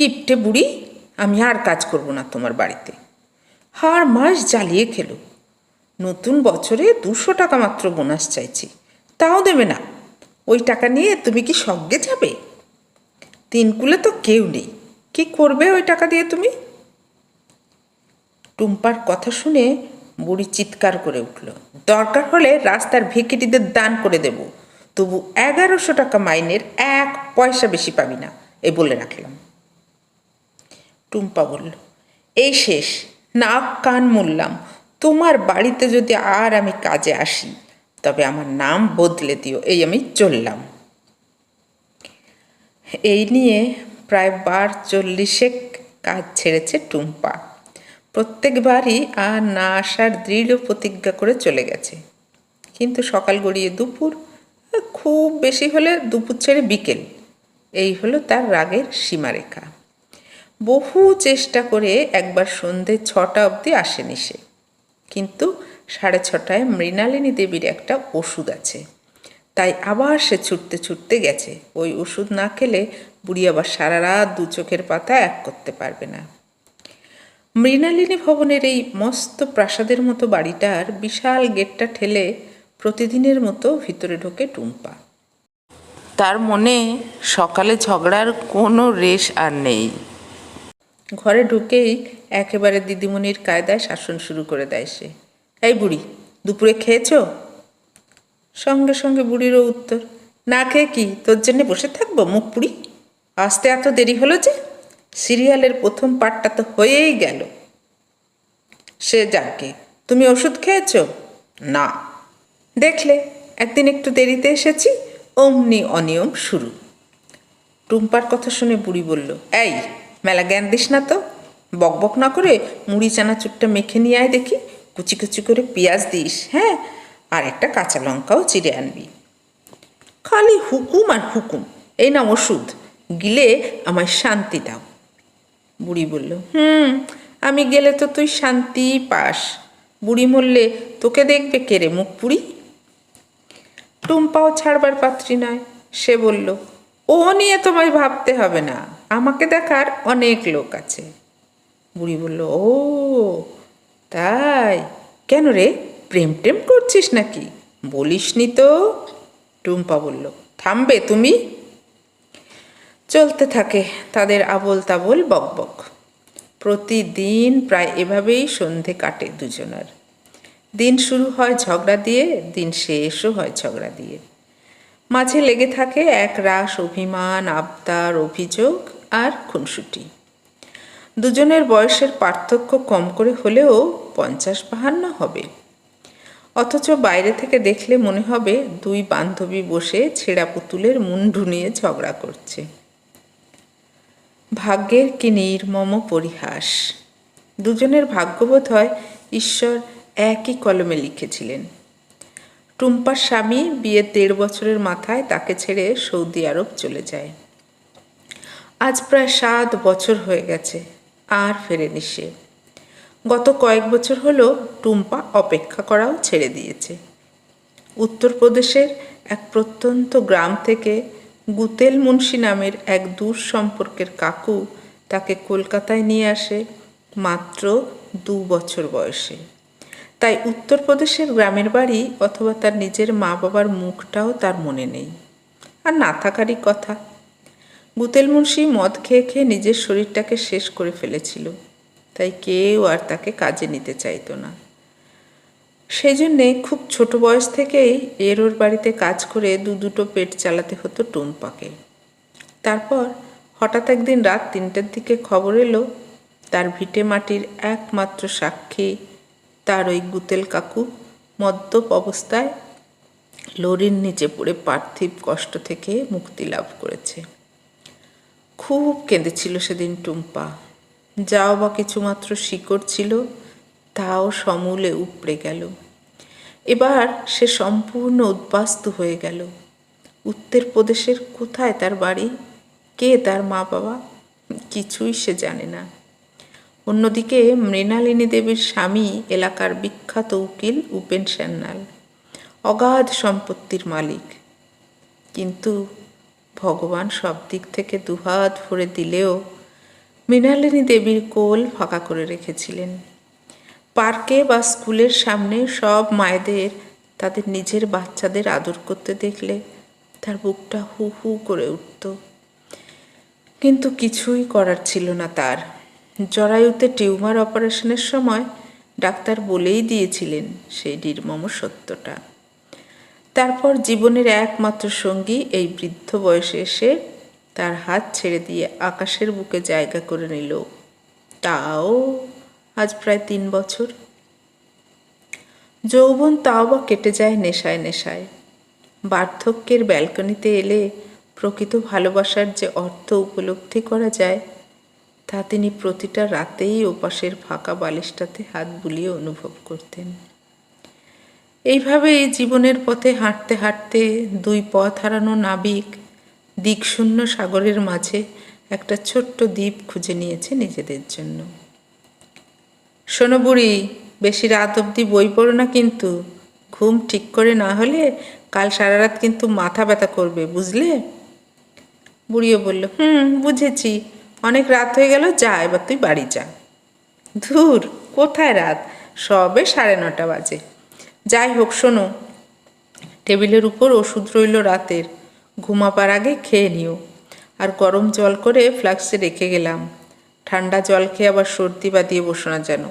কিপটে বুড়ি, আমি আর কাজ করব না তোমার বাড়িতে। হার মাস জ্বালিয়ে খেলো। নতুন বছরে দুশো টাকা মাত্র বোনাস চাইছি। তাও দেবে না। ওই টাকা নিয়ে তুমি কি সঙ্গে যাবে? তিনকুলে তো কেউ নেই। কি করবে ওই টাকা দিয়ে তুমি? টুম্পার কথা শুনে বুড়ি চিৎকার করে উঠল। দরকার হলে রাস্তার ভিকিটিদের দান করে দেব। তবু এগারোশো টাকা মাইনের এক পয়সা বেশি পাবি না, এ বলে রাখলাম। টুম্পা বলল, এই শেষ, নাক কান মুললাম। তোমার বাড়িতে যদি আর আমি কাজে আসি, তবে আমার নাম বদলে দিও, এই আমি চললাম। এই নিয়ে প্রায় বার চল্লিশেক কাজ ছেড়েছে টুম্পা। প্রত্যেকবারই আর না আসার দৃঢ় প্রতিজ্ঞা করে চলে গেছে। কিন্তু সকাল গড়িয়ে দুপুর, খুব বেশি হলে দুপুর ছেড়ে বিকেল। এই হলো তার রাগের সীমারেখা। বহু চেষ্টা করে একবার সন্ধে ছটা অবধি আসেনি সে। কিন্তু সাড়ে ছটায় মৃণালিনী দেবীর একটা ওষুধ আছে। তাই আবার সে ছুটতে ছুটতে গেছে। ওই ওষুধ না খেলে বুড়ি আবার সারা রাত দু চোখের পাতা এক করতে পারবে না। মৃণালিনী ভবনের এই মস্ত প্রাসাদের মতো বাড়িটার বিশাল গেটটা ঠেলে প্রতিদিনের মতো ভিতরে ঢোকে টুম্পা। তার মনে সকালে ঝগড়ার কোনো রেশ আর নেই। ঘরে ঢুকেই একেবারে দিদিমণির কায়দায় শাসন শুরু করে দেয় সে। এই বুড়ি, দুপুরে খেয়েছ? সঙ্গে সঙ্গে বুড়িরও উত্তর, না খেয়ে কি? তোর জন্যে বসে থাকব, মুখ পুড়ি? আসতে এত দেরি হলো যে? সিরিয়ালের প্রথম পার্টটা তো হয়েই গেল। সে যাকে, তুমি ওষুধ খেয়েছ? না। দেখলে, একদিন একটু দেরিতে এসেছি, অমনি অনিয়ম শুরু। টুম্পার কথা শুনে বুড়ি বলল, এই মেলা জ্ঞান দিস না তো। বকবক না করে মুড়ি চানা চানাচুরটা মেখে নিয়ে আয় দেখি, কুচি কুচি করে পেঁয়াজ দিস হ্যাঁ? আর একটা কাঁচা লঙ্কাও চিড়ে আনবি। খালি হুকুম আর হুকুম, এই না ওষুধ, গিলে আমায় শান্তি দাও। বুড়ি বলল, হুম, আমি গেলে তো তুই শান্তি পাস। বুড়ি মরলে তোকে দেখবে কেরে মুখ পুড়ি? টুম্পাও ছাড়বার পাত্রী নয়, সে বলল ও নিয়ে তোমায় ভাবতে হবে না। আমাকে দেখার অনেক লোক আছে। বুড়ি বলল, ও, তাই? কেন রে? প্রেম টেম করছিস নাকি? বলিসনি তো? টুম্পা বলল, থামবে তুমি? চলতে থাকে, তাদের আবল তাবল বকবক প্রতিদিন প্রায় এভাবেই সন্ধে কাটে দুজনার। দিন শুরু হয় ঝগড়া দিয়ে, দিন শেষও হয় ঝগড়া দিয়ে। মাঝে লেগে থাকে এক রাস অভিমান, আবদার, অভিযোগ। আর খুনসুটি। দুজনের বয়সের পার্থক্য কম করে হলেও পঞ্চাশ বাহান্ন হবে। অথচ বাইরে থেকে দেখলে মনে হবে দুই বান্ধবী বসে ছেঁড়া পুতুলের মুন্ডু নিয়ে ঝগড়া করছে। ভাগ্যের কি নির্মম পরিহাস। দুজনের ভাগ্যবোধ হয় ঈশ্বর একই কলমে লিখেছিলেন। টুম্পার স্বামী বিয়ের দেড় বছরের মাথায় তাকে ছেড়ে সৌদি আরব চলে যায়। আজ প্রায় সাত বছর হয়ে গেছে, আর ফেরেনি সে। গত কয়েক বছর হলো টুম্পা অপেক্ষা করাও ছেড়ে দিয়েছে। উত্তরপ্রদেশের এক প্রত্যন্ত গ্রাম থেকে গুতেল মুন্সি নামের এক দূর সম্পর্কের কাকু তাকে কলকাতায় নিয়ে আসে মাত্র দু বছর বয়সে। তাই উত্তরপ্রদেশের গ্রামের বাড়ি অথবা তার নিজের মা বাবার মুখটাও তার মনে নেই। আর না থাকারই কথা গুতেল মুন্সি মদ খেয়ে খেয়ে নিজের শরীরটাকে শেষ করে ফেলেছিল। তাই কেউ আর তাকে কাজে নিতে চাইতো না। সেই জন্যে খুব ছোট বয়স থেকেই এর ওর বাড়িতে কাজ করে দু দুটো পেট চালাতে হতো টুম্পাকে। তারপর হঠাৎ একদিন রাত তিনটের দিকে খবর এলো, তার ভিটে মাটির একমাত্র সাক্ষী, তার ওই গুতেল কাকু মদ্যপ অবস্থায় লরির নিচে পড়ে পার্থিব কষ্ট থেকে মুক্তি লাভ করেছে। খুব কেঁদেছিল সেদিন টুম্পা। যাও বা কিছুমাত্র শিকড় ছিল, তাও সমূলে উপড়ে গেল। এবার সে সম্পূর্ণ উদ্বাস্তু হয়ে গেল। উত্তরপ্রদেশের কোথায় তার বাড়ি? কে তার মা বাবা কিছুই সে জানে না। অন্যদিকে মৃণালিনী দেবীর স্বামী এলাকার বিখ্যাত উকিল উপেন সান্যাল অগাধ সম্পত্তির মালিক। কিন্তু ভগবান সব দিক থেকে দুহাত ভরে দিলেও মৃণালিনী দেবীর কোল ফাঁকা করে রেখেছিলেন। পার্কে বা স্কুলের সামনে সব মায়েদের, তাদের নিজের বাচ্চাদের আদর করতে দেখলে তার বুকটা হু হু করে উঠত। কিন্তু কিছুই করার ছিল না তার। জরায়ুতে টিউমার অপারেশনের সময় ডাক্তার বলেই দিয়েছিলেন সেই নির্মম সত্যটা। তারপর জীবনের একমাত্র সঙ্গী এই বৃদ্ধ বয়সে এসে তার হাত ছেড়ে দিয়ে আকাশের বুকে জায়গা করে নিল। তাও আজ প্রায় তিন বছর। যৌবন তাও বা কেটে যায় নেশায় নেশায়। বার্ধক্যের ব্যালকনিতে এলে প্রকৃত ভালোবাসার যে অর্থ উপলব্ধি করা যায়, তা তিনি প্রতিটা রাতেই ওপাশের ফাঁকা বালিশটাতে হাত বুলিয়ে অনুভব করতেন। এইভাবেই জীবনের পথে হাঁটতে হাঁটতে দুই পথ হারানো নাবিক দিকশূন্য সাগরের মাঝে একটা ছোট্ট দ্বীপ খুঁজে নিয়েছে নিজেদের জন্য। শোনো বুড়ি, বেশি রাত অবধি বই পড়ো না কিন্তু। ঘুম ঠিক করে না হলে কাল সারা রাত কিন্তু মাথা ব্যথা করবে, বুঝলে? বুড়িও বলল, হুম, বুঝেছি। অনেক রাত হয়ে গেল, যা, এবার তুই বাড়ি যা। ধুর, কোথায় রাত? সবে সাড়ে নটা বাজে। যাই হোক শোনো। টেবিলের উপর ওষুধ রইল রাতের। ঘুমাবার আগে খেয়ে নিও। আর গরম জল করে ফ্লাক্সে রেখে গেলাম। ঠান্ডা জল খেয়ে আবার সর্দি বা দিয়ে বসো না যেন।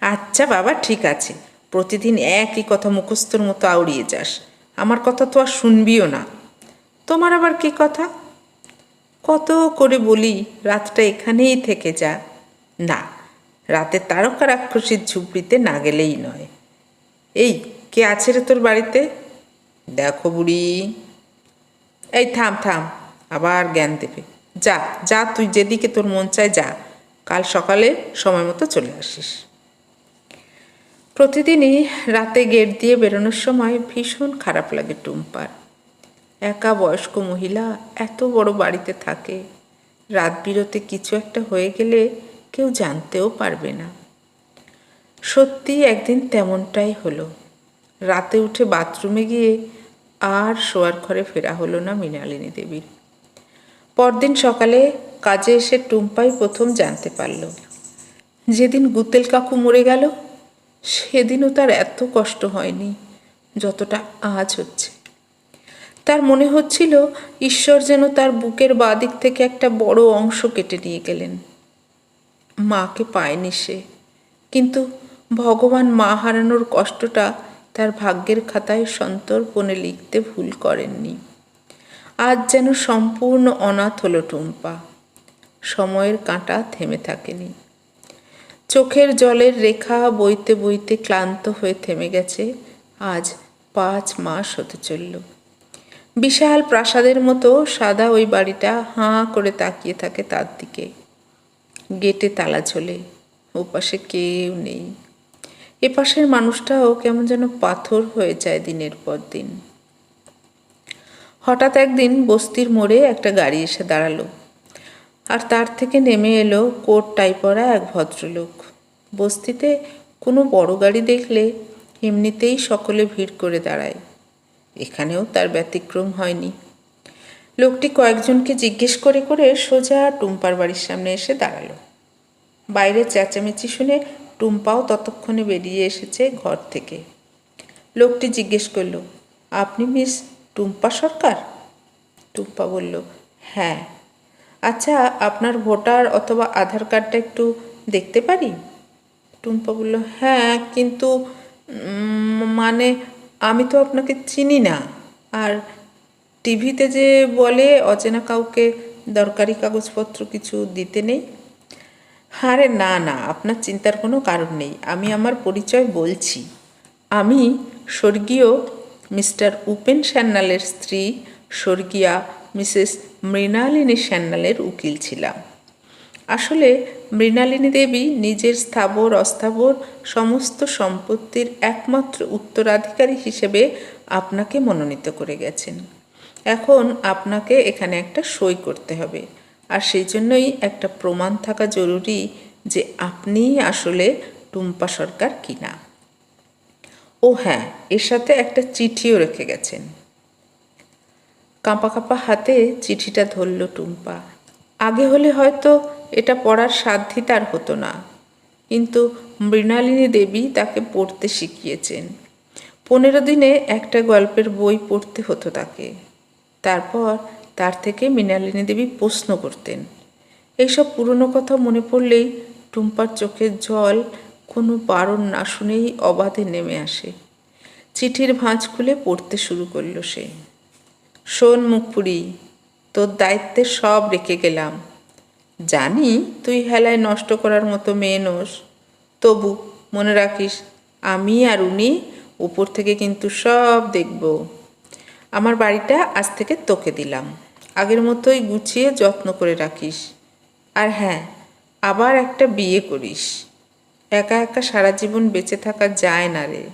আচ্ছা বাবা, ঠিক আছে। প্রতিদিন একই কথা মুখস্থর মতো আউড়িয়ে যাস। আমার কথা তো আর শুনবিও না। তোমার আবার কি কথা? কত করে বলি, রাতটা এখানেই থেকে যা। না, রাতে তারকা রাক্ষসীর ঝুপড়িতে না গেলেই নয়। এই, কে আছে রে তোর বাড়িতে? দেখো বুড়ি। এই, থাম থাম, আবার জ্ঞান দেবে। যা যা, তুই যেদিকে তোর মন চায় যা। কাল সকালে সময় মতো চলে আসিস। প্রতিদিনই রাতে গেট দিয়ে বেরোনোর সময় ভীষণ খারাপ লাগে টুম্পার। একা বয়স্ক মহিলা এত বড় বাড়িতে থাকে। রাত বিরতে কিছু একটা হয়ে গেলে কেউ জানতেও পারবে না। সত্যি একদিন তেমনটাই হলো। রাতে উঠে বাথরুমে গিয়ে আর শোয়ার ঘরে ফেরা হলো না মৃণালিনী দেবীর। পরদিন সকালে কাজে এসে টুম্পাই প্রথম জানতে পারল। যেদিন গুতেল কাকু মরে গেল, সেদিনও তার এত কষ্ট হয়নি, যতটা আজ হচ্ছে। তার মনে হচ্ছিল ঈশ্বর যেন তার বুকের বাদিক থেকে একটা বড় অংশ কেটে নিয়ে গেলেন। মাকে পায়নি সে, কিন্তু ভগবান মা হারানোর কষ্টটা তার ভাগ্যের খাতায় সন্তর্পণে লিখতে ভুল করেননি। আজ যেন সম্পূর্ণ অনাথ হলো টুম্পা। সময়ের কাঁটা থেমে থাকেনি। চোখের জলের রেখা বইতে বইতে ক্লান্ত হয়ে থেমে গেছে। আজ পাঁচ মাস হতে চলল। বিশাল প্রাসাদের মতো সাদা ওই বাড়িটা হাঁ করে তাকিয়ে থাকে তার দিকে। গেটে তালা ঝোলে। ওপাশে কেউ নেই। এপাশের মানুষটাও কেমন যেন পাথর হয়ে যায় দিনের পর দিন। হঠাৎ একদিন বস্তির মোড়ে একটা গাড়ি এসে দাঁড়াল। আর তার থেকে নেমে এলো কোট টাই পরা এক ভদ্রলোক। বস্তিতে কোনো বড় গাড়ি দেখলে এমনিতেই সকলে ভিড় করে দাঁড়ায়। এখানেও তার ব্যতিক্রম হয়নি। লোকটি কয়েকজনকে জিজ্ঞেস করে করে সোজা টুম্পার বাড়ির সামনে এসে দাঁড়াল। বাইরে চেঁচামেচি শুনে টুম্পাও ততক্ষণে বেরিয়ে এসেছে ঘর থেকে। লোকটি জিজ্ঞেস করল, আপনি মিস টুম্পা সরকার? টুম্পা বলল হ্যাঁ। আচ্ছা আপনার ভোটার অথবা আধার কার্ডটা একটু দেখতে পারি? টুম্পা বলল হ্যাঁ কিন্তু মানে আমি তো আপনাকে চিনি না। আর টিভিতে যে বলে, অচেনা কাউকে দরকারি কাগজপত্র কিছু দিতে নেই। আরে না না, আপনার চিন্তার কোনো কারণ নেই। আমি আমার পরিচয় বলছি। আমি স্বর্গীয় মিস্টার উপেন সান্যালের স্ত্রী, স্বর্গীয়া মিসেস মৃণালিনী সান্যালের উকিল ছিলাম। আসলে মৃণালিনী দেবী নিজের স্থাবর, অস্থাবর সমস্ত সম্পত্তির একমাত্র উত্তরাধিকারী হিসেবে আপনাকে মনোনীত করে গেছেন। এখন আপনাকে এখানে একটা সই করতে হবে। আর সেই জন্যই একটা প্রমাণ থাকা জরুরি যে আপনিই আসলে টুম্পা সরকার কিনা। ও হ্যাঁ এর সাথে একটা চিঠিও রেখে গেছেন। কাঁপা কাঁপা হাতে চিঠিটা ধরল টুম্পা। আগে হলে হয়তো এটা পড়ার সাধ্যই তার হতো না। কিন্তু মৃণালিনী দেবী তাকে পড়তে শিখিয়েছেন। পনেরো দিনে একটা গল্পের বই পড়তে হতো তাকে। তারপর তার থেকে মৃণালিনী দেবী প্রশ্ন করতেন। এইসব পুরনো কথা মনে পড়লেই টুম্পার চোখের জল কোনো বারণ না শুনেই অবাধে নেমে আসে। চিঠির ভাঁজ খুলে পড়তে শুরু করল সে। শোন মুখপুরি, তোর দায়িত্বে সব রেখে গেলাম। জানি তুই হেলায় নষ্ট করার মতো মেয়ে নোস। তবু মনে রাখিস, আমি আর উনি উপর থেকে কিন্তু সব দেখব। আমার বাড়িটা আজ থেকে তোকে দিলাম। আগের মতোই গুছিয়ে যত্ন করে রাখিস। আর হ্যাঁ আবার একটা বিয়ে করিস। একা একা সারা জীবন বেঁচে থাকা যায় না রে।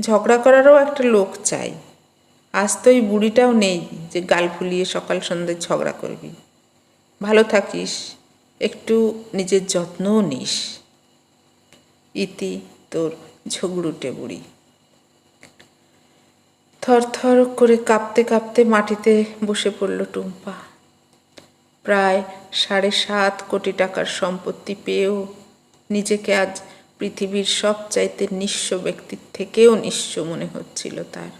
ঝগড়া করারও একটা লোক চাই। আজ তো এই বুড়িটাও নেই যে গাল ফুলিয়ে সকাল সন্ধ্যে ঝগড়া করবি। ভালো থাকিস, একটু নিজের যত্নও নিস। ইতি তোর ঝগড়ুটে বুড়ি। থরথর করে কাঁপতে কাঁপতে মাটিতে বসে পড়ল টুম্পা। প্রায় সাড়ে সাত কোটি টাকার সম্পত্তি পেয়েও নিজেকে আজ পৃথিবীর সবচাইতে নিঃস্ব ব্যক্তির থেকেও নিঃস্ব মনে হচ্ছিল তার।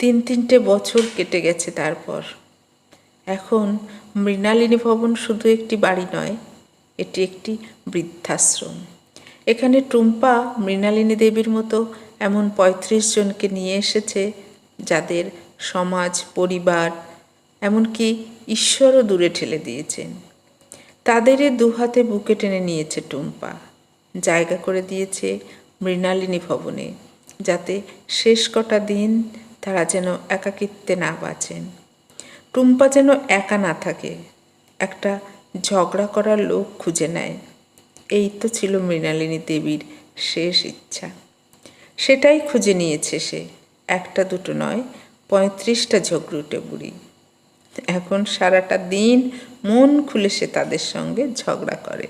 তিন তিনটে বছর কেটে গেছে তারপর। এখন মৃণালিনী ভবন শুধু একটি বাড়ি নয়, এটি একটি বৃদ্ধাশ্রম। এখানে টুম্পা মৃণালিনী দেবীর মতো এমন পঁয়ত্রিশ জনকে নিয়ে এসেছে যাদের সমাজ, পরিবার, এমনকি ঈশ্বরও দূরে ঠেলে দিয়েছেন। তাদেরই দুহাতে বুকে টেনে নিয়েছে টুম্পা। জায়গা করে দিয়েছে মৃণালিনী ভবনে, যাতে শেষ কটা দিন তারা যেন একাকিত্বে না বাঁচেন। টুম্পা যেন একা না থাকে, একটা ঝগড়া করার লোক খুঁজে নেয়। এই তো ছিল মৃণালিনী দেবীর শেষ ইচ্ছা। সেটাই খুঁজে নিয়েছে সে। একটা দুটো নয়, পঁয়ত্রিশটা ঝগড়ুটে বুড়ি এখন সারাটা দিন মন খুলে সে তাদের সঙ্গে ঝগড়া করে।